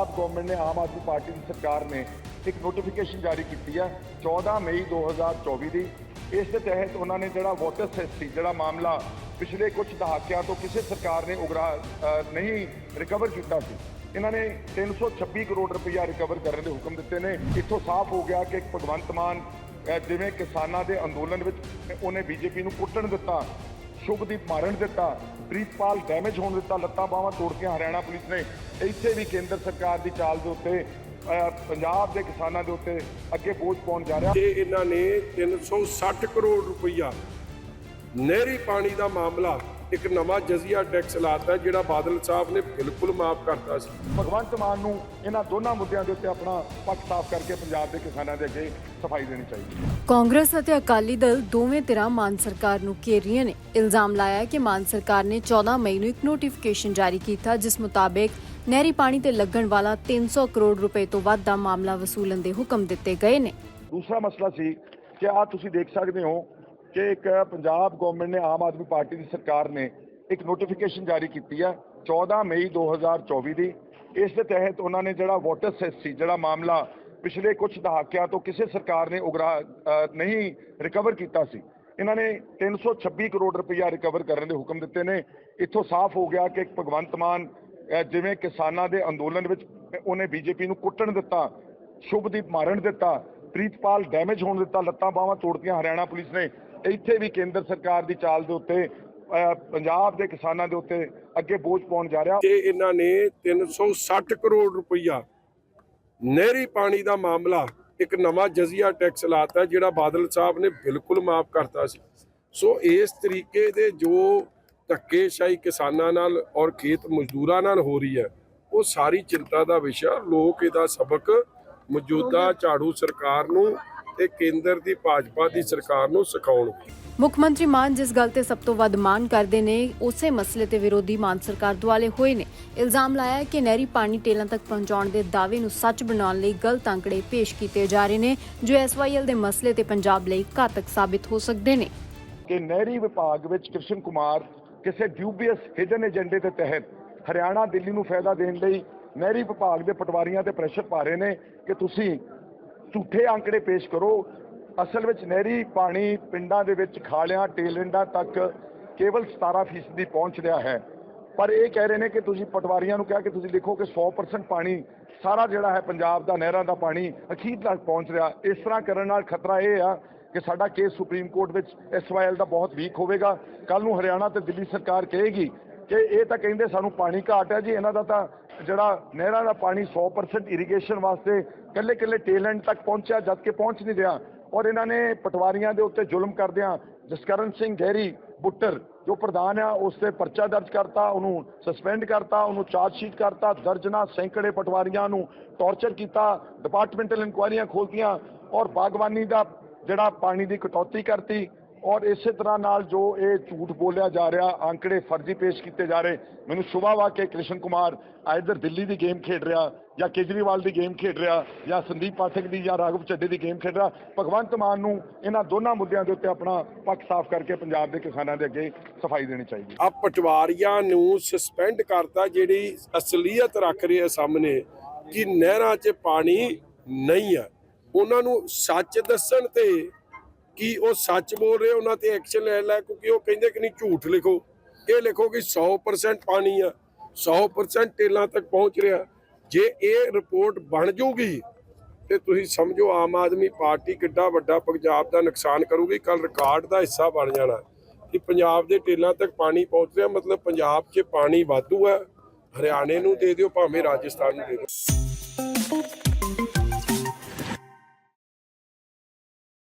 Punjab government ਨੇ Aam Aadmi party ਦੀ ਸਰਕਾਰ ਨੇ ਇੱਕ ਨੋਟੀਫਿਕੇਸ਼ਨ ਜਾਰੀ ਕੀਤੀ ਹੈ 14 ਮਈ 2024 ਦੀ। ਇਸ ਦੇ ਤਹਿਤ ਉਹਨਾਂ ਨੇ ਜਿਹੜਾ ਵਾਟਰ ਸੈਸ ਸੀ, ਜਿਹੜਾ ਮਾਮਲਾ ਪਿਛਲੇ ਕੁਝ ਦਹਾਕਿਆਂ ਤੋਂ ਕਿਸੇ ਸਰਕਾਰ ਨੇ ਉਗਰਾ ਨਹੀਂ ਰਿਕਵਰ ਕੀਤਾ ਸੀ, ਇਹਨਾਂ ਨੇ 326 ਕਰੋੜ ਰੁਪਇਆ ਰਿਕਵਰ ਕਰਨ ਦੇ ਹੁਕਮ ਦਿੱਤੇ ਨੇ। ਇੱਥੋਂ ਸਾਫ਼ ਹੋ ਗਿਆ ਕਿ ਭਗਵੰਤ ਮਾਨ ਜਿਵੇਂ ਕਿਸਾਨਾਂ ਦੇ ਅੰਦੋਲਨ ਵਿੱਚ ਉਹਨੇ ਬੀਜੇਪੀ ਨੂੰ ਕੁੱਟਣ ਦਿੱਤਾ ਸ਼ੁਭਦੀਪ ਮਾਰਨ ਦਿੱਤਾ ਪ੍ਰੀਤਪਾਲ ਡੈਮੇਜ ਹੋਣ ਦਿੱਤਾ ਲੱਤਾਂ ਬਾਹਾਂ ਤੋੜ ਕੇ ਹਰਿਆਣਾ ਪੁਲਿਸ ਨੇ ਇੱਥੇ ਵੀ ਕੇਂਦਰ ਸਰਕਾਰ ਦੀ ਚਾਲ ਦੇ ਉੱਤੇ ਅ, ਪੰਜਾਬ ਦੇ ਕਿਸਾਨਾਂ ਦੇ ਉੱਤੇ ਅੱਗੇ ਬੋਝ ਪਾਉਣ ਜਾ ਰਿਹਾ। ਤੇ ਇਹਨਾਂ ਨੇ 360 ਕਰੋੜ ਰੁਪਈਆ ਨਹਿਰੀ ਪਾਣੀ ਦਾ ਮਾਮਲਾ ਇੱਕ ਨਵਾਂ ਜਜ਼ੀਆ ਟੈਕਸ ਲਾਤਾ ਜਿਹੜਾ ਬਾਦਲ ਸਾਹਿਬ ਨੇ ਬਿਲਕੁਲ ਮਾਫ ਕਰਤਾ ਸੀ। ਭਗਵੰਤ ਮਾਨ ਨੂੰ ਇਹਨਾਂ ਦੋਨਾਂ ਮੁੱਦਿਆਂ ਦੇ ਉੱਤੇ ਆਪਣਾ ਪੱਖ ਸਾਫ਼ ਕਰਕੇ ਪੰਜਾਬ ਦੇ ਕਿਸਾਨਾਂ ਦੇ ਅੱਗੇ ਸਫ਼ਾਈ ਦੇਣੀ ਚਾਹੀਦੀ ਹੈ। ਕਾਂਗਰਸ ਅਤੇ ਅਕਾਲੀ ਦਲ ਦੋਵੇਂ ਧਿਰਾਂ ਮਾਨ ਸਰਕਾਰ ਨੂੰ ਘੇਰ ਰਹੀਆਂ ਨੇ। ਇਲਜ਼ਾਮ ਲਾਇਆ ਕਿ ਮਾਨ ਸਰਕਾਰ ਨੇ 14 ਮਈ ਨੂੰ ਇੱਕ ਨੋਟੀਫਿਕੇਸ਼ਨ ਜਾਰੀ ਕੀਤਾ ਜਿਸ ਮੁਤਾਬਕ ਨਹਿਰੀ ਪਾਣੀ ਤੇ ਲੱਗਣ ਵਾਲਾ 300 ਕਰੋੜ ਰੁਪਏ ਤੋਂ ਵੱਧ ਦਾ ਮਾਮਲਾ ਵਸੂਲਣ ਦੇ ਹੁਕਮ ਦਿੱਤੇ ਗਏ ਨੇ। ਦੂਸਰਾ ਮਸਲਾ ਸੀ ਕਿ ਆ ਤੁਸੀਂ ਦੇਖ ਸਕਦੇ ਹੋ ਕਿ ਇੱਕ ਪੰਜਾਬ ਗਵਰਨਮੈਂਟ ਨੇ ਆਮ ਆਦਮੀ ਪਾਰਟੀ ਦੀ ਸਰਕਾਰ ਨੇ ਇੱਕ ਨੋਟੀਫਿਕੇਸ਼ਨ ਜਾਰੀ ਕੀਤੀ ਹੈ 14 ਮਈ 2024 ਦੀ। ਇਸ ਦੇ ਤਹਿਤ ਉਹਨਾਂ ਨੇ ਜਿਹੜਾ ਵਾਟਰ ਸੈਸ ਸੀ, ਜਿਹੜਾ ਮਾਮਲਾ ਪਿਛਲੇ ਕੁਝ ਦਹਾਕਿਆਂ ਤੋਂ ਕਿਸੇ ਸਰਕਾਰ ਨੇ ਉਗਰਾ ਨਹੀਂ ਰਿਕਵਰ ਕੀਤਾ ਸੀ, ਇਹਨਾਂ ਨੇ 326 ਕਰੋੜ ਰੁਪਇਆ ਰਿਕਵਰ ਕਰਨ ਦੇ ਹੁਕਮ ਦਿੱਤੇ ਨੇ। ਇੱਥੋਂ ਸਾਫ਼ ਹੋ ਗਿਆ ਕਿ ਭਗਵੰਤ ਮਾਨ ਜਿਵੇਂ ਕਿਸਾਨਾਂ ਦੇ ਅੰਦੋਲਨ ਵਿੱਚ ਉਹਨੇ ਬੀਜੇਪੀ ਨੂੰ ਕੁੱਟਣ ਦਿੱਤਾ ਸ਼ੁਭਦੀਪ ਮਾਰਨ ਦਿੱਤਾ, ਪ੍ਰੀਤਪਾਲ ਡੈਮੇਜ ਹੋਣ ਦਿੱਤਾ, ਲੱਤਾਂ ਬਾਹਾਂ ਤੋੜਤੀਆਂ ਹਰਿਆਣਾ ਪੁਲਿਸ ਨੇ। ਇੱਥੇ ਵੀ ਕੇਂਦਰ ਸਰਕਾਰ ਦੀ ਚਾਲ ਦੇ ਉੱਤੇ ਪੰਜਾਬ ਦੇ ਕਿਸਾਨਾਂ ਦੇ ਉੱਤੇ ਅੱਗੇ ਬੋਝ ਪਾਉਣ ਜਾ ਰਿਹਾ। ਤੇ ਇਹਨਾਂ ਨੇ 360 ਕਰੋੜ ਰੁਪਈਆ ਨਹਿਰੀ ਪਾਣੀ ਦਾ ਮਾਮਲਾ ਇੱਕ ਨਵਾਂ ਜਜ਼ੀਆ ਟੈਕਸ ਲਾਤਾ ਜਿਹੜਾ ਬਾਦਲ ਸਾਹਿਬ ਨੇ ਬਿਲਕੁਲ ਮਾਫ ਕਰਤਾ ਸੀ। ਸੋ ਇਸ ਤਰੀਕੇ ਦੇ ਜੋ ਧੱਕੇਸ਼ਾਹੀ ਕਿਸਾਨਾਂ ਨਾਲ ਔਰ ਖੇਤ ਮਜ਼ਦੂਰਾਂ ਨਾਲ ਹੋ ਰਹੀ ਹੈ ਉਹ ਸਾਰੀ ਚਿੰਤਾ ਦਾ ਵਿਸ਼ਾ ਲੋਕ ਇਹਦਾ ਸਬਕ ਮੌਜੂਦਾ ਝਾੜੂ ਸਰਕਾਰ ਨੂੰ ਤੇ ਕੇਂਦਰ ਦੀ ਭਾਜਪਾ ਦੀ ਸਰਕਾਰ ਨੂੰ ਸਿਖਾਉਣਗੇ ਮੁੱਖ ਮੰਤਰੀ ਮਾਨ ਜਿਸ ਗੱਲ ਤੇ ਸਭ ਤੋਂ ਵੱਧ ਮਾਨ ਕਰਦੇ ਨੇ ਉਸੇ ਮਸਲੇ ਤੇ ਵਿਰੋਧੀ ਮਾਨ ਸਰਕਾਰ ਦੁਆਲੇ ਹੋਏ ਨੇ। ਇਲਜ਼ਾਮ ਲਾਇਆ ਹੈ ਕਿ ਨਹਿਰੀ ਪਾਣੀ ਟੇਲਾਂ ਤੱਕ ਪਹੁੰਚਾਉਣ ਦੇ ਦਾਅਵੇ ਨੂੰ ਸੱਚ ਬਣਾਉਣ ਲਈ ਗਲਤ ਅੰਕੜੇ ਪੇਸ਼ ਕੀਤੇ ਜਾ ਰਹੇ ਨੇ ਜੋ ਐਸਵਾਈਐਲ ਦੇ ਮਸਲੇ ਤੇ ਪੰਜਾਬ ਲਈ ਘਾਤਕ ਸਾਬਿਤ ਹੋ ਸਕਦੇ ਨੇ। ਕਿ ਨਹਿਰੀ ਵਿਭਾਗ ਵਿੱਚ ਕ੍ਰਿਸ਼ਨ ਕੁਮਾਰ ਕਿਸੇ ਡਿਊਬੀਅਸ ਹਿਡਨ ਏਜੰਡੇ ਦੇ ਤਹਿਤ ਹਰਿਆਣਾ ਦਿੱਲੀ ਨੂੰ ਫਾਇਦਾ ਦੇਣ ਲਈ ਨਹਿਰੀ ਵਿਭਾਗ ਦੇ ਪਟਵਾਰੀਆਂ ਤੇ ਪ੍ਰੈਸ਼ਰ ਪਾ ਰਹੇ ਨੇ ਕਿ ਤੁਸੀਂ ਝੂਠੇ ਅੰਕੜੇ ਪੇਸ਼ ਕਰੋ। ਅਸਲ ਵਿੱਚ ਨਹਿਰੀ ਪਾਣੀ ਪਿੰਡਾਂ ਦੇ ਵਿੱਚ ਖਾਲਿਆਂ ਟੇਲੈਂਡਾਂ ਤੱਕ ਕੇਵਲ 17% ਦੀ ਪਹੁੰਚ ਰਿਹਾ ਹੈ। ਪਰ ਇਹ ਕਹਿ ਰਹੇ ਨੇ ਕਿ ਤੁਸੀਂ ਪਟਵਾਰੀਆਂ ਨੂੰ ਕਿਹਾ ਕਿ ਤੁਸੀਂ ਲਿਖੋ ਕਿ 100% ਪਾਣੀ, ਸਾਰਾ ਜਿਹੜਾ ਹੈ ਪੰਜਾਬ ਦਾ, ਨਹਿਰਾਂ ਦਾ ਪਾਣੀ ਅਖੀਰ ਤੱਕ ਪਹੁੰਚ ਰਿਹਾ। ਇਸ ਤਰ੍ਹਾਂ ਕਰਨ ਨਾਲ ਖਤਰਾ ਇਹ ਆ ਕਿ ਸਾਡਾ ਕੇਸ ਸੁਪਰੀਮ ਕੋਰਟ ਵਿੱਚ ਐਸਵਾਈਐਲ ਦਾ ਬਹੁਤ ਵੀਕ ਹੋਵੇਗਾ। ਕੱਲ ਨੂੰ ਹਰਿਆਣਾ ਤੇ ਦਿੱਲੀ ਸਰਕਾਰ ਕਹੇਗੀ ਕਿ ਇਹ ਤਾਂ ਕਹਿੰਦੇ ਸਾਨੂੰ ਪਾਣੀ ਘਾਟ ਹੈ ਜੀ, ਇਹਨਾਂ ਦਾ ਤਾਂ ਜਿਹੜਾ ਨਹਿਰਾਂ ਦਾ ਪਾਣੀ 100% ਇਰੀਗੇਸ਼ਨ ਵਾਸਤੇ ਕੱਲੇ ਕੱਲੇ ਟੇਲੈਂਟ ਤੱਕ ਪਹੁੰਚਿਆ ਜਦ ਕਿ ਪਹੁੰਚ ਨਹੀਂ ਰਿਹਾ। ਔਰ ਇਹਨਾਂ ਨੇ ਪਟਵਾਰੀਆਂ ਦੇ ਉੱਤੇ ਜ਼ੁਲਮ ਕਰਦਿਆਂ ਜਸਕਰਨ ਸਿੰਘ ਗਹਿਰੀ ਬੁੱਟਰ, ਜੋ ਪ੍ਰਧਾਨ ਆ, ਉਸ ਤੇ ਪਰਚਾ ਦਰਜ ਕਰਤਾ, ਉਹਨੂੰ ਸਸਪੈਂਡ ਕਰਤਾ, ਉਹਨੂੰ ਚਾਰਜ ਸ਼ੀਟ ਕਰਤਾ, ਦਰਜਨਾ ਸੈਂਕੜੇ ਪਟਵਾਰੀਆਂ ਨੂੰ ਟੌਰਚਰ ਕੀਤਾ ਡਿਪਾਰਟਮੈਂਟਲ ਇਨਕੁਆਇਰੀਆਂ ਖੋਲਤੀਆਂ ਔਰ ਬਾਗਬਾਨੀ ਦਾ ਜਿਹੜਾ ਪਾਣੀ ਦੀ ਕਟੌਤੀ ਕਰਤੀ ਔਰ ਇਸੇ ਤਰ੍ਹਾਂ ਨਾਲ ਜੋ ਇਹ ਝੂਠ ਬੋਲਿਆ ਜਾ ਰਿਹਾ, ਅੰਕੜੇ ਫਰਜ਼ੀ ਪੇਸ਼ ਕੀਤੇ ਜਾ ਰਹੇ, ਮੈਨੂੰ ਸ਼ੁਭਾ ਵਾ ਕਿ ਕ੍ਰਿਸ਼ਨ ਕੁਮਾਰ ਆਇਦਰ ਦਿੱਲੀ ਦੀ ਗੇਮ ਖੇਡ ਰਿਹਾ ਜਾਂ ਕੇਜਰੀਵਾਲ ਦੀ ਗੇਮ ਖੇਡ ਰਿਹਾ ਜਾਂ ਸੰਦੀਪ ਪਾਠਕ ਦੀ ਜਾਂ ਰਾਘਵ ਚੱਡੇ ਦੀ ਗੇਮ ਖੇਡ ਰਿਹਾ, ਭਗਵੰਤ ਮਾਨ ਨੂੰ ਇਹਨਾਂ ਦੋਨਾਂ ਮੁੱਦਿਆਂ ਦੇ ਉੱਤੇ ਆਪਣਾ ਪੱਖ ਸਾਫ਼ ਕਰਕੇ ਪੰਜਾਬ ਦੇ ਕਿਸਾਨਾਂ ਦੇ ਅੱਗੇ ਸਫ਼ਾਈ ਦੇਣੀ ਚਾਹੀਦੀ ਆ ਪਟਵਾਰੀਆਂ ਨੂੰ ਸਸਪੈਂਡ ਕਰਤਾ, ਜਿਹੜੀ ਅਸਲੀਅਤ ਰੱਖ ਰਹੀ ਹੈ ਸਾਹਮਣੇ ਕਿ ਨਹਿਰਾਂ 'ਚ ਪਾਣੀ ਨਹੀਂ ਹੈ ਉਹਨਾਂ ਨੂੰ ਸੱਚ ਦੱਸਣ ਤੇ ਕਿ ਉਹ ਸੱਚ ਬੋਲ ਰਹੇ, ਉਹਨਾਂ ਤੇ ਐਕਸ਼ਨ ਲੈ ਲੈ, ਕਿਉਂਕਿ ਉਹ ਕਹਿੰਦੇ ਕਿ ਨਹੀਂ, ਝੂਠ ਲਿਖੋ। ਇਹ ਲਿਖੋ ਕਿ 100% ਪਾਣੀ ਆ 100% ਟੇਲਾਂ ਤੱਕ ਪਹੁੰਚ ਰਿਹਾ। ਜੇ ਇਹ ਰਿਪੋਰਟ ਬਣ ਜੂਗੀ, ਤੇ ਤੁਸੀਂ ਸਮਝੋ ਆਮ ਆਦਮੀ ਪਾਰਟੀ ਕਿੱਡਾ ਵੱਡਾ ਪੰਜਾਬ ਦਾ ਨੁਕਸਾਨ ਕਰੂਗੀ। ਕੱਲ ਰਿਕਾਰਡ ਦਾ ਹਿੱਸਾ ਬਣ ਜਾਣਾ ਕਿ ਪੰਜਾਬ ਦੇ ਟੇਲਾਂ ਤੱਕ ਪਾਣੀ ਪਹੁੰਚ ਰਿਹਾ, ਮਤਲਬ ਪੰਜਾਬ 'ਚ ਪਾਣੀ ਵਾਧੂ ਹੈ ਹਰਿਆਣੇ ਨੂੰ ਦੇ ਦਿਓ, ਭਾਵੇਂ ਰਾਜਸਥਾਨ ਨੂੰ ਦੇ ਦਿਓ।